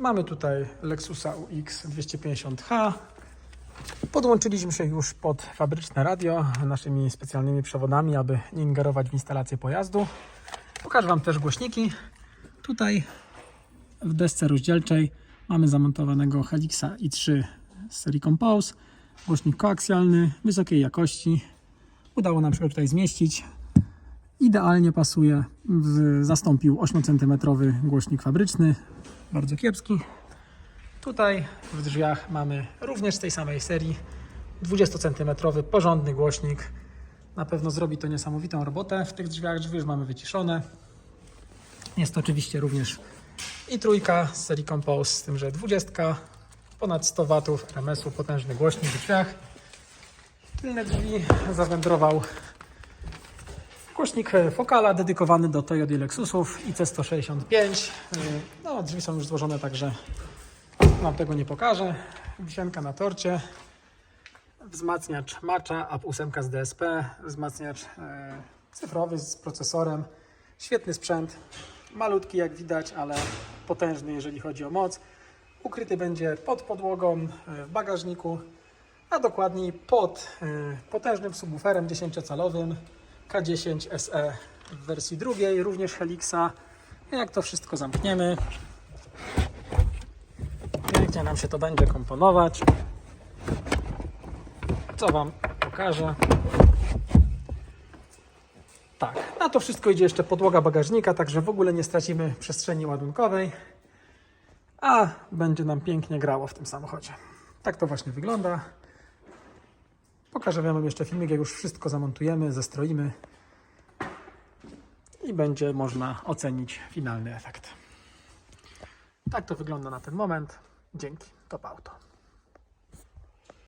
Mamy tutaj Lexusa UX 250H. Podłączyliśmy się już pod fabryczne radio naszymi specjalnymi przewodami, aby nie ingerować w instalację pojazdu. Pokażę Wam też głośniki. Tutaj w desce rozdzielczej mamy zamontowanego Helixa i3 z serii Compose. Głośnik koaksjalny, wysokiej jakości. Udało nam się go tutaj zmieścić. Idealnie pasuje. Zastąpił 8 cm głośnik fabryczny. Bardzo kiepski. Tutaj w drzwiach mamy również z tej samej serii 20 cm porządny głośnik. Na pewno zrobi to niesamowitą robotę. W tych drzwiach drzwi już mamy wyciszone. Jest to oczywiście również i trójka z serii Compose, z tym, że 20, ponad 100 W RMS-u, potężny głośnik w drzwiach. Tylne drzwi zawędrował głośnik Focala dedykowany do Toyota Lexusów IC165. No, drzwi są już złożone, także Wam tego nie pokażę. Wisienka na torcie. Wzmacniacz Macza, Up 8 z DSP, wzmacniacz e, cyfrowy z procesorem. Świetny sprzęt, malutki jak widać, ale potężny jeżeli chodzi o moc. Ukryty będzie pod podłogą e, w bagażniku, a dokładniej pod e, potężnym subwooferem 10-calowym K10 SE w wersji drugiej, również Helixa. Jak to wszystko zamkniemy, pięknie nam się to będzie komponować. Co Wam pokażę. Tak, na to wszystko idzie jeszcze podłoga bagażnika, także w ogóle nie stracimy przestrzeni ładunkowej, a będzie nam pięknie grało w tym samochodzie. Tak to właśnie wygląda. Pokażę Wam jeszcze filmik, jak już wszystko zamontujemy, zestroimy i będzie można ocenić finalny efekt. Tak to wygląda na ten moment. Dzięki. Top Auto.